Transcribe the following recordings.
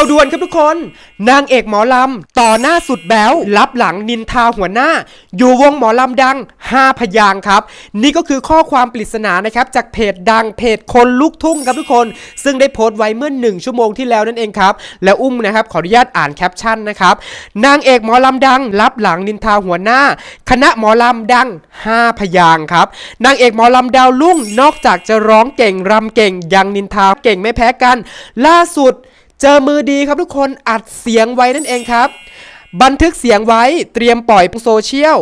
าวด่วนครับทุกคน นางเอกหมอลำ ต่อหน้าสุดแบ๊วรับหลังนินทาหัวหน้า อยู่วงหมอลำดัง 5 พยางครับ นี่ก็คือข้อความปริศนานะครับ จากเพจดังเพจคนลุกทุ่งครับทุกคน ซึ่งได้โพสต์ไว้เมื่อ 1 ชั่วโมงที่แล้วนั่นเองครับ แล้วอุ้มนะครับ ขออนุญาตอ่านแคปชั่นนะครับ นางเอกหมอลำดัง รับหลังนินทาหัวหน้า คณะหมอลำดัง 5 พยางครับ นางเอกหมอลำดาวรุ่งนอกจากจะร้องเก่งรำเก่งยังนินทาเก่งไม่แพ้กัน ล่าสุด เจอมือดีครับทุกคนอัดเสียงไว้นั่นเองครับ บันทึกเสียงไว้เตรียมปล่อยโซเชียล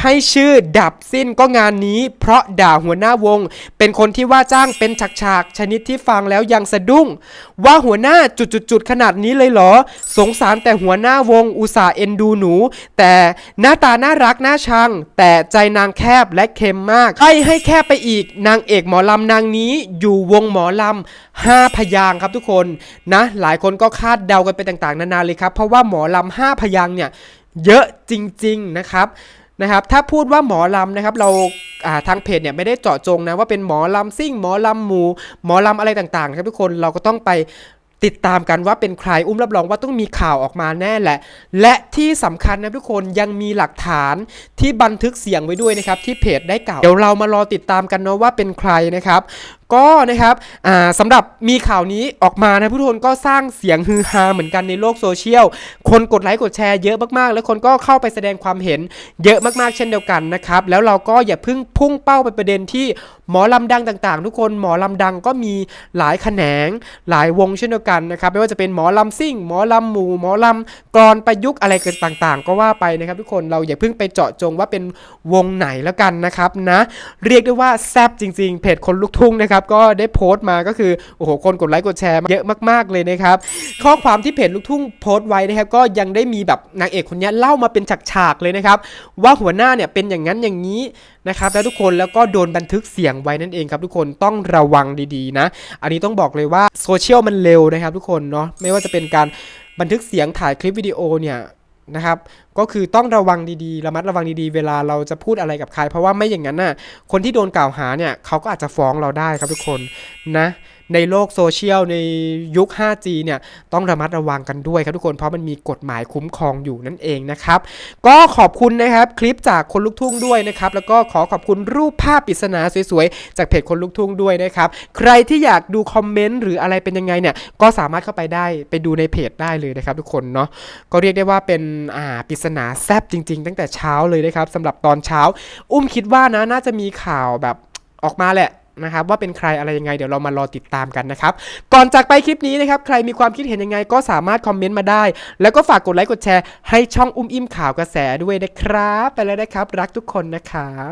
ให้ชื่อดับสิ้นก็งานนี้ เพราะด่าหัวหน้าวง เป็นคนที่ว่าจ้างเป็นฉากๆ ชนิดที่ฟังแล้วยังสะดุ้ง ว่าหัวหน้าจุดๆขนาดนี้เลยเหรอ สงสารแต่หัวหน้าวงอุตส่าห์เอ็นดูหนู แต่หน้าตาน่ารักน่าชัง แต่ใจนางแคบและเค็มมากให้ให้แคบไปอีกนางเอกหมอลำนางนี้อยู่วงหมอลำห้าพยางครับทุกคนนะ หลายคนก็คาดเดากันไปต่างๆ นานาเลยครับ เพราะว่าหมอลำห้าพยางค์เนี่ยเยอะจริงๆนะครับนะครับถ้าพูดว่าหมอลำนะครับเราาทางเพจเนี่ยไม่ได้เจาะจงนะว่าเป็นหมอลำซิ่งหมอลำหมูหมอลำอะไรต่างๆนะครับทุกคนเราก็ต้องไปติดตามกันว่าเป็นใครอุ้มรับรองว่าต้องมีข่าวออกมาแน่แหละ และที่สำคัญนะทุกคนยังมีหลักฐานที่บันทึกเสียงไว้ด้วยนะครับที่เพจได้กล่าวเดี๋ยวเรามารอติดตามกันเนาะว่าเป็นใครนะครับ ก็นะครับอ่าสำหรับมีข่าวนี้ออกมานะทุกคนก็สร้างเสียงฮือฮาเหมือนกันในโลกโซเชียล คนกดไลค์กดแชร์เยอะมากๆ แล้วคนก็เข้าไปแสดงความเห็นเยอะมากๆ เช่นเดียวกันนะครับ แล้วเราก็อย่าเพิ่งพุ่งเป้าไปประเด็นที่หมอลำดังต่างๆ ทุกคนหมอลำดังก็มีหลายแขนงหลายวงเช่นเดียวกันนะครับไม่ว่าจะเป็นหมอลำซิ่ง หมอลำหมู่หมอลำกรอนประยุกต์อะไรกันต่างๆ ก็ว่าไปนะครับ ทุกคนเราอย่าเพิ่งไปเจาะจงว่าเป็นวงไหนแล้วกันนะครับนะเรียกได้ว่าแซบจริง ๆ เพจคนลุกทุ่งนะครับก็ได้โพสต์มาก็คือโอ้โหคนกดไลค์กดแชร์เยอะมากๆเลยนะครับ ข้อความที่เพจลูกทุ่งโพสต์ไว้นะครับ ก็ยังได้มีแบบนางเอกคนนี้เล่ามาเป็นฉากๆเลยนะครับ ว่าหัวหน้าเนี่ยเป็นอย่างนั้นอย่างนี้นะครับแล้วทุกคนแล้วก็โดนบันทึกเสียงไว้นั่นเองครับ ทุกคนต้องระวังดีๆนะ อันนี้ต้องบอกเลยว่าโซเชียลมันเร็วนะครับ ทุกคนเนาะไม่ว่าจะเป็นการบันทึกเสียงถ่ายคลิปวิดีโอเนี่ยนะครับก็คือต้องระวังดีๆ ระมัดระวังดีๆ เวลาเราจะพูดอะไรกับใคร เพราะว่าไม่อย่างนั้นน่ะ คนที่โดนกล่าวหาเนี่ยเขาก็อาจจะฟ้องเราได้ครับทุกคนนะ ในโลกโซเชียลในยุค 5G เนี่ยต้องระมัดระวังกันด้วยครับทุกคน เพราะมันมีกฎหมายคุ้มครองอยู่นั่นเองนะครับ ก็ขอบคุณนะครับคลิปจากคนลุกทุ่งด้วยนะครับ แล้วก็ขอขอบคุณรูปภาพปริศนาสวยๆ จากเพจคนลุกทุ่งด้วยนะครับ ใครที่อยากดูคอมเมนต์หรืออะไรเป็นยังไงเนี่ย ก็สามารถเข้าไปได้ไปดูในเพจได้เลยนะครับ ทุกคนเนาะ ก็เรียกได้ว่าเป็นอ่าปริศนาแซบจริง ๆ ตั้งแต่เช้าเลยนะครับสำหรับตอนเช้า อุ้มคิดว่านะน่าจะมีข่าวแบบออกมาแหละนะครับว่าเป็นใครอะไรยังไงเดี๋ยวเรามารอติดตามกันนะครับ ก่อนจากไปคลิปนี้นะครับ ใครมีความคิดเห็นยังไงก็สามารถคอมเมนต์มาได้ แล้วก็ฝากกดไลค์กดแชร์ให้ช่องอุ้มอิ่มข่าวกระแสด้วยนะครับ ไปแล้วนะครับ รักทุกคนนะครับ